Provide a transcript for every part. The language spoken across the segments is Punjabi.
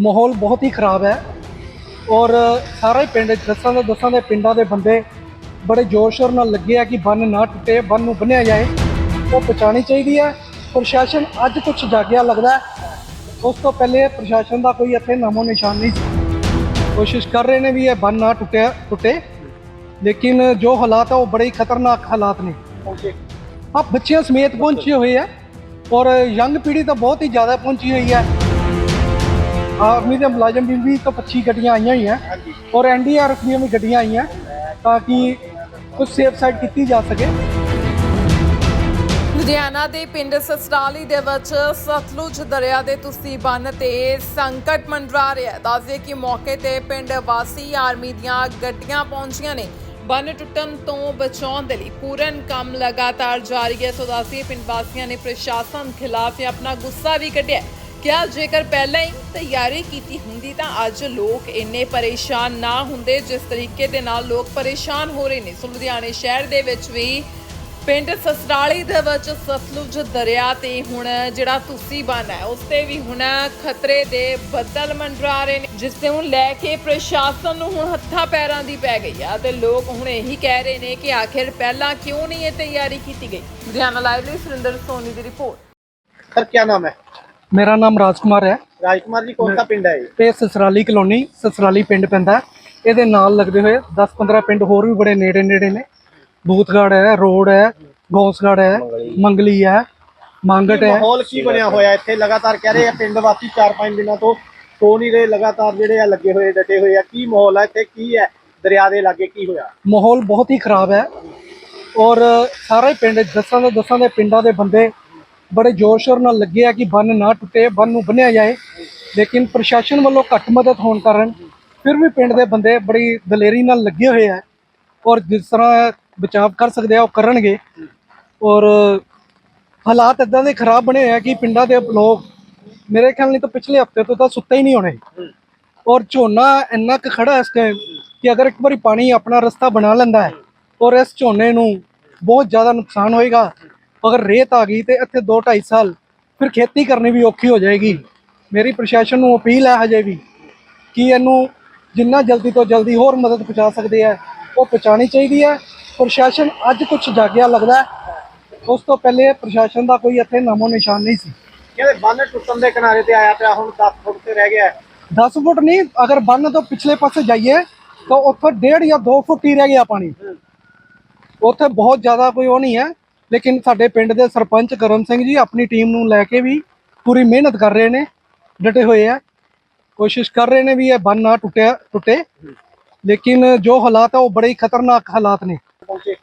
ਮਾਹੌਲ ਬਹੁਤ ਹੀ ਖਰਾਬ ਹੈ। ਔਰ ਸਾਰਾ ਪਿੰਡ ਦਸਾਂ ਦੇ ਦਸਾਂ ਦੇ ਪਿੰਡਾਂ ਦੇ ਬੰਦੇ ਬੜੇ ਜੋਰ ਸ਼ੋਰ ਨਾਲ ਲੱਗੇ ਆ ਕਿ ਬੰਨ ਨਾ ਟੁੱਟੇ ਬੰਨ ਨੂੰ ਬੰਨਿਆ ਜਾਏ। ਉਹ ਪਹੁੰਚਾਉਣੀ ਚਾਹੀਦੀ ਹੈ। ਪ੍ਰਸ਼ਾਸਨ ਅੱਜ ਕੁਝ ਜਾਗਿਆ ਲੱਗਦਾ। ਉਸ ਤੋਂ ਪਹਿਲੇ ਪ੍ਰਸ਼ਾਸਨ ਦਾ ਕੋਈ ਇੱਥੇ ਨਾਮੋ ਨਿਸ਼ਾਨ ਨਹੀਂ ਕੋਸ਼ਿਸ਼ ਕਰ ਰਹੇ ਨੇ ਵੀ ਇਹ ਬੰਨ ਨਾ ਟੁੱਟਿਆ ਟੁੱਟੇ। ਲੇਕਿਨ ਜੋ ਹਾਲਾਤ ਹੈ ਉਹ ਬੜੇ ਹੀ ਖਤਰਨਾਕ ਹਾਲਾਤ ਨੇ। ਪਹੁੰਚੇ। ਆ ਬੱਚਿਆਂ ਸਮੇਤ ਪਹੁੰਚੇ ਹੋਏ ਆ। ਔਰ ਯੰਗ ਪੀੜ੍ਹੀ ਤਾਂ ਬਹੁਤ ਹੀ ਜ਼ਿਆਦਾ ਪਹੁੰਚੀ ਹੋਈ ਹੈ। ਆਰਮੀ ਦੇ ਮੁਲਾਜ਼ਮ ਵੀ 20 ਤੋਂ 25 ਗੱਡੀਆਂ ਆਈਆਂ ਹੋਈਆਂ। ਹਾਂਜੀ। ਔਰ ਐਨਡੀਆਰਐਫ ਦੀਆਂ ਵੀ ਗੱਡੀਆਂ ਆਈਆਂ ਤਾਂ ਕਿ ਕੁਝ ਸੇਫ ਸਾਈਡ ਕੀਤੀ ਜਾ ਸਕੇ। ਲੁਧਿਆਣਾ ਦੇ ਪਿੰਡ ਸਸਰਾਲੀ ਦੇ ਵਿੱਚ ਸਤਲੁਜ ਦਰਿਆ ਦੇ ਤੁਸੀਂ ਬੰਨ ਤੇ ਸੰਕਟ ਮੰਡਰਾ ਰਿਹਾ ਹੈ। ਦੱਸਦੇ ਕਿ ਮੌਕੇ ਤੇ ਪਿੰਡ ਵਾਸੀ ਆਰਮੀ ਦੀਆਂ ਗੱਡੀਆਂ ਪਹੁੰਚੀਆਂ ਨੇ। ਬੰਨ ਟੁੱਟਣ ਤੋਂ ਬਚਾਉਣ ਦੇ ਲਈ ਪੂਰਨ ਕੰਮ ਲਗਾਤਾਰ ਜਾਰੀ ਹੈ। ਸੋ ਦੱਸਦੇ ਪਿੰਡ ਵਾਸੀਆਂ ਨੇ ਪ੍ਰਸ਼ਾਸਨ ਖਿਲਾਫ ਆਪਣਾ ਗੁੱਸਾ ਵੀ ਕੱਢਿਆ ਕਿਹਾ, ਜੇਕਰ ਪਹਿਲਾਂ ਹੀ ਤਿਆਰੀ ਕੀਤੀ ਹੁੰਦੀ ਤਾਂ ਅੱਜ ਲੋਕ ਇੰਨੇ ਪਰੇਸ਼ਾਨ ਨਾ ਹੁੰਦੇ, ਜਿਸ ਤਰੀਕੇ ਦੇ ਨਾਲ ਲੋਕ ਪਰੇਸ਼ਾਨ ਹੋ ਰਹੇ ਨੇ। ਸੋ ਸ਼ਹਿਰ ਦੇ ਵਿੱਚ ਵੀ ਪਿੰਡ ਸਸਰਾਲੀ ਦੇ ਵਿੱਚ ਸਤਲੁਜ ਦਰਿਆ ਤੇ ਹੁਣ ਜਿਹੜਾ ਤੁਸੀਂ ਬਣ ਹੈ, ਉਸ ਤੇ ਵੀ ਹੁਣ ਖਤਰੇ ਦੇ ਬੱਦਲ ਮੰਡਰਾ ਰਹੇ ਨੇ, ਜਿਸ ਤੇ ਹੁਣ ਲੈ ਕੇ ਪ੍ਰਸ਼ਾਸਨ ਨੂੰ ਹੁਣ ਹੱਥਾਂ ਪੈਰਾਂ ਦੀ ਪੈ ਗਈ ਆ ਤੇ ਲੋਕ ਹੁਣ ਇਹੀ ਕਹਿ ਰਹੇ ਨੇ ਕਿ ਆਖਿਰ ਪਹਿਲਾਂ ਕਿਉਂ ਨਹੀਂ ਇਹ ਤਿਆਰੀ ਕੀਤੀ ਗਈ? ਲੁਧਿਆਣਾ ਲਾਈਵ ਲਈ ਸੁਰਿੰਦਰ ਸੋਨੀ ਦੀ ਰਿਪੋਰਟ। ਸਰ ਕੀ ਨਾਮ ਹੈ? ਮੇਰਾ ਨਾਮ ਰਾਜਕੁਮਾਰ ਹੈ। ਰਾਜਕੁਮਾਰ ਜੀ ਕੌਣ ਸਾ ਪਿੰਡ ਹੈ ਇਹ? ਤੇ ਸਸਰਾਲੀ ਕਲੋਨੀ ਸਸਰਾਲੀ ਪਿੰਡ ਪੈਂਦਾ ਇਹਦੇ ਨਾਲ ਲੱਗਦੇ ਹੋਏ 10-15 ਪਿੰਡ ਹੋਰ ਵੀ ਬੜੇ ਨੇੜੇ ਨੇੜੇ ਨੇ। ਬੂਤਗੜ ਹੈ ਰੋਡ ਹੈ ਗੌਂਸਗੜ ਹੈ ਮੰਗਲੀ ਹੈ ਮੰਗਟ ਹੈ। ਮਾਹੌਲ ਕੀ ਬਣਿਆ ਹੋਇਆ ਇੱਥੇ? ਲਗਾਤਾਰ ਕਹਿ ਰਹੇ ਆ ਪਿੰਡ ਵਾਸੀ 4-5 ਦਿਨਾਂ ਤੋਂ ਸੋ ਨਹੀਂ ਰਹੇ ਲਗਾਤਾਰ ਜਿਹੜੇ ਆ ਲੱਗੇ ਹੋਏ ਡਟੇ ਹੋਏ ਆ। ਕੀ ਮਾਹੌਲ ਹੈ ਇੱਥੇ? ਕੀ ਹੈ? ਦਰਿਆ ਦੇ ਲਾਗੇ ਕੀ ਹੋਇਆ? ਮਾਹੌਲ ਬਹੁਤ ਹੀ ਖਰਾਬ ਹੈ। ਔਰ ਸਾਰੇ ਪਿੰਡ ਦਸਾਂ ਦੇ ਦਸਾਂ ਦੇ ਪਿੰਡਾਂ ਦੇ ਬੰਦੇ ਬੜੇ ਜ਼ੋਰ ਸ਼ੋਰ ਨਾਲ ਲੱਗੇ ਆ ਕਿ ਬੰਨ ਨਾ ਟੁੱਟੇ, ਬੰਨ ਨੂੰ ਬੰਨਿਆ ਜਾਏ। ਲੇਕਿਨ ਪ੍ਰਸ਼ਾਸਨ ਵੱਲੋਂ ਘੱਟ ਮਦਦ ਹੋਣ ਕਾਰਨ ਫਿਰ ਵੀ ਪਿੰਡ ਦੇ ਬੰਦੇ ਬੜੀ ਦਲੇਰੀ ਨਾਲ ਲੱਗੇ ਹੋਏ ਆ ਔਰ ਜਿਸ ਤਰ੍ਹਾਂ ਬਚਾਅ ਕਰ ਸਕਦੇ ਆ, ਉਹ ਕਰਨਗੇ। ਔਰ ਹਾਲਾਤ ਇਦਾਂ ਦੇ ਖਰਾਬ ਬਣੇ ਹੋਏ ਆ ਕਿ ਪਿੰਡਾਂ ਦੇ ਲੋਕ ਮੇਰੇ ਖਿਆਲ ਨਹੀਂ ਤਾਂ ਪਿਛਲੇ ਹਫ਼ਤੇ ਤੋਂ ਤਾਂ ਸੁੱਤੇ ਹੀ ਨਹੀਂ ਹੋਣੇ। ਔਰ ਝੋਨਾ ਇੰਨਾ ਕੁ ਖੜਾ ਇਸ ਟਾਈਮ ਕਿ ਅਗਰ ਇੱਕ ਵਾਰੀ ਪਾਣੀ ਆਪਣਾ ਰਸਤਾ ਬਣਾ ਲੈਂਦਾ ਹੈ, ਔਰ ਇਸ ਝੋਨੇ ਨੂੰ ਬਹੁਤ ਜ਼ਿਆਦਾ ਨੁਕਸਾਨ ਹੋਏਗਾ। ਅਗਰ ਰੇਤ ਆ ਗਈ ਤੇ ਇੱਥੇ 2 2.5 ਸਾਲ ਫਿਰ ਖੇਤੀ ਕਰਨੀ ਵੀ ਔਖੀ ਹੋ ਜਾਏਗੀ। ਮੇਰੀ ਪ੍ਰਸ਼ਾਸਨ ਨੂੰ ਅਪੀਲ ਹੈ ਹਜੇ ਵੀ ਕਿ ਇਹਨੂੰ ਜਿੰਨਾ ਜਲਦੀ ਤੋਂ ਜਲਦੀ ਹੋਰ ਮਦਦ ਪਹੁੰਚਾ ਸਕਦੇ ਆ ਉਹ ਪਹੁੰਚਾਉਣੀ ਚਾਹੀਦੀ ਹੈ। ਪ੍ਰਸ਼ਾਸਨ ਅੱਜ ਕੁਝ ਜਾਗਿਆ ਲੱਗਦਾ। ਉਸ ਤੋਂ ਪਹਿਲੇ ਪ੍ਰਸ਼ਾਸਨ ਦਾ ਕੋਈ ਇੱਥੇ ਨਾਮੋ ਨਿਸ਼ਾਨ ਨਹੀਂ ਸੀ। ਕਹਿੰਦੇ ਬੰਨ ਟੁੱਟਣ ਦੇ ਕਿਨਾਰੇ ਤੇ ਆਇਆ ਪਿਆ ਹੁਣ 10 ਫੁੱਟ ਤੇ ਰਹਿ ਗਿਆ ਹੈ। 10 ਫੁੱਟ ਨਹੀਂ ਅਗਰ ਬੰਨ ਤੋਂ ਪਿਛਲੇ ਪਾਸੇ ਜਾਈਏ ਤਾਂ ਉੱਥੇ ਡੇਢ ਜਾਂ 2 ਫੁੱਟ ਹੀ ਰਹਿ ਗਿਆ ਪਾਣੀ। ਉੱਥੇ ਬਹੁਤ ਜ਼ਿਆਦਾ ਕੋਈ ਉਹ ਨਹੀਂ ਹੈ। ਲੇਕਿਨ ਸਾਡੇ ਪਿੰਡ ਦੇ ਸਰਪੰਚ ਕਰਮ ਸਿੰਘ ਜੀ ਆਪਣੀ ਟੀਮ ਨੂੰ ਲੈ ਕੇ ਵੀ ਪੂਰੀ ਮਿਹਨਤ ਕਰ ਰਹੇ ਨੇ, ਡਟੇ ਹੋਏ ਆ। ਕੋਸ਼ਿਸ਼ ਕਰ ਰਹੇ ਨੇ ਵੀ ਇਹ ਬੰਨ ਨਾ ਟੁੱਟਿਆ, ਟੁੱਟੇ। ਲੇਕਿਨ ਜੋ ਹਾਲਾਤ ਆ, ਉਹ ਬੜੇ ਹੀ ਖਤਰਨਾਕ ਹਾਲਾਤ ਨੇ। ਪਹੁੰਚੇ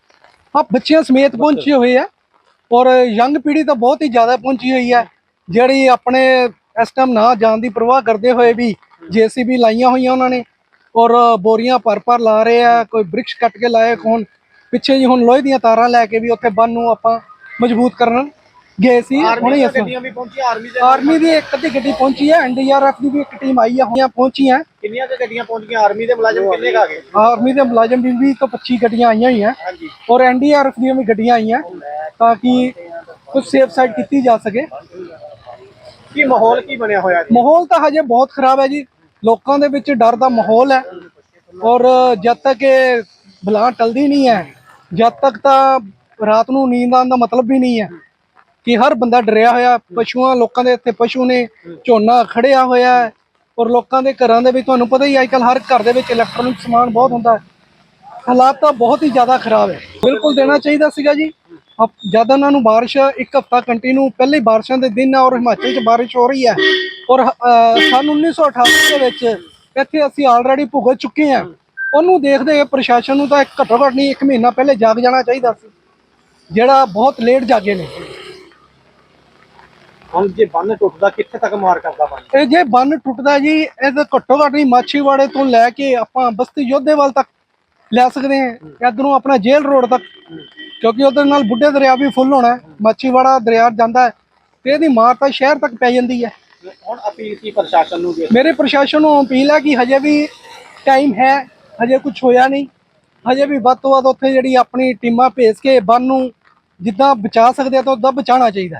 ਆ ਬੱਚਿਆਂ ਸਮੇਤ ਪਹੁੰਚੇ ਹੋਏ ਆ ਔਰ ਯੰਗ ਪੀੜ੍ਹੀ ਤਾਂ ਬਹੁਤ ਹੀ ਜ਼ਿਆਦਾ ਪਹੁੰਚੀ ਹੋਈ ਹੈ ਜਿਹੜੀ ਆਪਣੇ ਇਸ ਟਾਈਮ ਨਾ ਜਾਣ ਦੀ ਪਰਵਾਹ ਕਰਦੇ ਹੋਏ ਵੀ ਜੀਸੀਬੀ ਲਾਈਆਂ ਹੋਈਆਂ ਉਹਨਾਂ ਨੇ ਔਰ ਬੋਰੀਆਂ ਭਰ ਭਰ ਲਾ ਰਹੇ ਆ, ਕੋਈ ਬ੍ਰਿਕਸ਼ ਕੱਟ ਕੇ ਲਾਏ ਹੁਣ ਪਿੱਛੇ ਜੀ ਹੁਣ ਲੋਹੇ ਦੀਆਂ ਤਾਰਾਂ ਲੈ ਕੇ ਵੀ ਉੱਥੇ ਬੰਨ ਨੂੰ ਆਪਾਂ ਮਜ਼ਬੂਤ ਕਰਨ ਗਏ ਸੀ ਹੁਣੇ ਅਸੀਂ। ਗੱਡੀਆਂ ਵੀ ਪਹੁੰਚੀਆਂ ਆਰਮੀ ਦੇ ਆਰਮੀ ਦੀ ਇੱਕ ਅੱਧੀ ਗੱਡੀ ਪਹੁੰਚੀ ਹੈ ਐਨਡੀਆਰਐਫ ਦੀ ਵੀ ਇੱਕ ਟੀਮ ਆਈ ਹੈ ਹੋਈਆਂ ਪਹੁੰਚੀਆਂ। ਕਿੰਨੀਆਂ ਕੁ ਗੱਡੀਆਂ ਪਹੁੰਚੀਆਂ? ਆਰਮੀ ਦੇ ਮੁਲਾਜ਼ਮ ਕਿੰਨੇ ਕੁ ਆ ਗਏ? ਆਰਮੀ ਦੇ ਮੁਲਾਜ਼ਮ ਵੀ 20 ਤੋਂ 25 ਗੱਡੀਆਂ ਆਈਆਂ ਹੋਈਆਂ। ਹਾਂਜੀ। ਔਰ ਐਨਡੀਆਰਐਫ ਦੀਆਂ ਵੀ ਗੱਡੀਆਂ ਆਈਆਂ ਤਾਂ ਕਿ ਕੁਝ ਸੇਫ ਸਾਈਡ ਕੀਤੀ ਜਾ ਸਕੇ। ਕੀ ਮਾਹੌਲ ਕੀ ਬਣਿਆ ਹੋਇਆ ਇੱਥੇ? ਮਾਹੌਲ ਤਾਂ ਹਜੇ ਬਹੁਤ ਖਰਾਬ ਹੈ ਜੀ। ਲੋਕਾਂ ਦੇ ਵਿੱਚ ਡਰ ਦਾ ਮਾਹੌਲ ਹੈ। ਔਰ ਜਦ ਤੱਕ ਇਹ ਬਲਾ ਟਲਦੀ ਨਹੀਂ ਹੈ ਜਦ ਤੱਕ ਤਾਂ ਰਾਤ ਨੂੰ ਨੀਂਦ ਆਉਣ ਦਾ ਮਤਲਬ ਵੀ ਨਹੀਂ ਹੈ ਕਿ ਹਰ ਬੰਦਾ ਡਰਿਆ ਹੋਇਆ ਪਸ਼ੂਆਂ ਲੋਕਾਂ ਦੇ ਇੱਥੇ ਪਸ਼ੂ ਨੇ ਝੋਨਾ ਖੜਿਆ ਹੋਇਆ ਹੈ ਔਰ ਲੋਕਾਂ ਦੇ ਘਰਾਂ ਦੇ ਵਿੱਚ ਤੁਹਾਨੂੰ ਪਤਾ ਹੀ ਅੱਜਕੱਲ ਹਰ ਘਰ ਦੇ ਵਿੱਚ ਇਲੈਕਟ੍ਰੋਨਿਕ ਸਮਾਨ ਬਹੁਤ ਹੁੰਦਾ ਹੈ। ਹਾਲਾਤ ਤਾਂ ਬਹੁਤ ਹੀ ਜ਼ਿਆਦਾ ਖਰਾਬ ਹੈ। ਬਿਲਕੁਲ ਦੇਣਾ ਚਾਹੀਦਾ ਸੀਗਾ ਜੀ। ਜਦ ਉਹਨਾਂ ਨੂੰ ਬਾਰਿਸ਼ ਇੱਕ ਹਫਤਾ ਕੰਟੀਨਿਊ ਪਹਿਲੇ ਬਾਰਿਸ਼ਾਂ ਦੇ ਦਿਨ ਆ ਔਰ ਹਿਮਾਚਲ 'ਚ ਬਾਰਿਸ਼ ਹੋ ਰਹੀ ਹੈ ਔਰ ਅਹ, ਸੰਨ 1988 ਦੇ ਵਿੱਚ ਇੱਥੇ ਅਸੀਂ ਆਲਰੇਡੀ ਭੁਗਤ ਚੁੱਕੇ ਹਾਂ। ਉਹਨੂੰ ਦੇਖਦੇ ਹੋਏ ਪ੍ਰਸ਼ਾਸਨ ਨੂੰ ਤਾਂ ਇੱਕ ਘੱਟੋ ਘੱਟ ਨਹੀਂ ਇੱਕ ਮਹੀਨਾ ਪਹਿਲੇ ਜਾਗ ਜਾਣਾ ਚਾਹੀਦਾ ਸੀ। ਜਿਹੜਾ ਬਹੁਤ ਲੇਟ ਜਾਗੇ ਨੇ। ਹੁਣ ਜੇ ਬੰਨ ਟੁੱਟਦਾ ਕਿੱਥੇ ਤੱਕ ਮਾਰ ਕਰਦਾ ਬੰਨ? ਇਹ ਜੇ ਬੰਨ ਟੁੱਟਦਾ ਜੀ ਇਹ ਤਾਂ ਘੱਟੋ ਘੱਟ ਨਹੀਂ ਮਾਛੀਵਾੜੇ ਤੋਂ ਲੈ ਕੇ ਆਪਾਂ ਬਸਤੀ ਯੋਧੇਵਾਲ ਤੱਕ ਲੈ ਸਕਦੇ ਹਾਂ। ਇਧਰੋਂ ਆਪਣਾ ਜੇਲ੍ਹ ਰੋਡ ਤੱਕ। ਕਿਉਂਕਿ ਉਹਦੇ ਨਾਲ ਬੁੱਢੇ ਦਰਿਆ ਵੀ ਫੁੱਲ ਹੋਣਾ। ਮਾਛੀਵਾੜਾ ਦਰਿਆ ਜਾਂਦਾ ਹੈ। ਤੇ ਇਹਦੀ ਮਾਰ ਤਾਂ ਸ਼ਹਿਰ ਤੱਕ ਪੈ ਜਾਂਦੀ ਹੈ। ਹੁਣ ਅਪੀਲ ਕੀ ਪ੍ਰਸ਼ਾਸਨ ਨੂੰ ਮੇਰੇ ਪ੍ਰਸ਼ਾਸਨ ਨੂੰ ਅਪੀਲ ਹੈ ਕਿ ਹਜੇ ਵੀ ਟਾਈਮ ਹੈ। ਹਜੇ ਕੁਝ ਹੋਇਆ ਨਹੀਂ। ਹਜੇ ਵੀ ਵੱਧ ਤੋਂ ਵੱਧ ਉੱਥੇ ਜਿਹੜੀ ਆਪਣੀ ਟੀਮਾਂ ਭੇਜ ਕੇ ਬੰਨ ਨੂੰ ਜਿੱਦਾਂ ਬਚਾ ਸਕਦੇ ਆ ਤਾਂ ਉਦਾਂ ਬਚਾਉਣਾ ਚਾਹੀਦਾ।